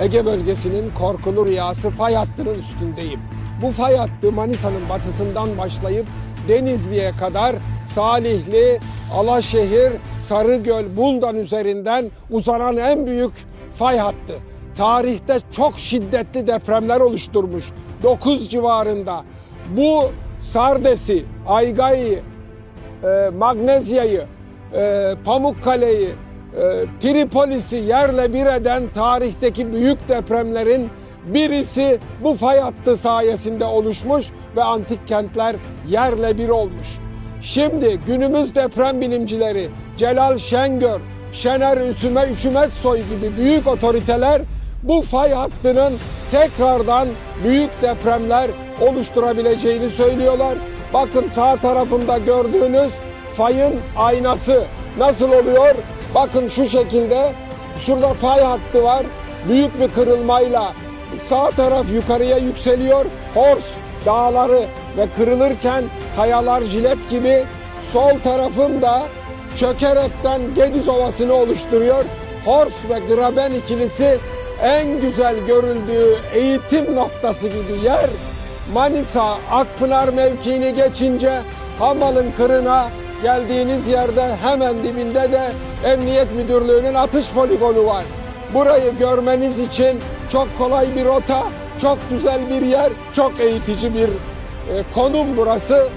Ege bölgesinin korkulu rüyası fay hattının üstündeyim. Bu fay hattı Manisa'nın batısından başlayıp Denizli'ye kadar Salihli, Alaşehir, Sarıgöl, Buldan üzerinden uzanan en büyük fay hattı. Tarihte çok şiddetli depremler oluşturmuş. 9 civarında. Bu Sardes'i, Aygay'ı, e, Magnezya'yı, e, Pamukkale'yi, Tripolis'i yerle bir eden tarihteki büyük depremlerin birisi bu fay hattı sayesinde oluşmuş ve antik kentler yerle bir olmuş. Şimdi günümüz deprem bilimcileri Celal Şengör, Şener Üsüme Üşümezsoy gibi büyük otoriteler bu fay hattının tekrardan büyük depremler oluşturabileceğini söylüyorlar. Bakın sağ tarafımda gördüğünüz fayın aynası nasıl oluyor? Bakın şu şekilde şurada fay hattı var. Büyük bir kırılmayla sağ taraf yukarıya yükseliyor. Hors dağları ve kırılırken kayalar jilet gibi sol tarafım da çökerekten Gediz Ovası'nı oluşturuyor. Hors ve Graben ikilisi en güzel görüldüğü eğitim noktası gibi yer Manisa Akpınar mevkiini geçince Hamal'ın kırına geldiğiniz yerde hemen dibinde de Emniyet Müdürlüğü'nün atış poligonu var. Burayı görmeniz için çok kolay bir rota, çok güzel bir yer, çok eğitici bir e, konum burası.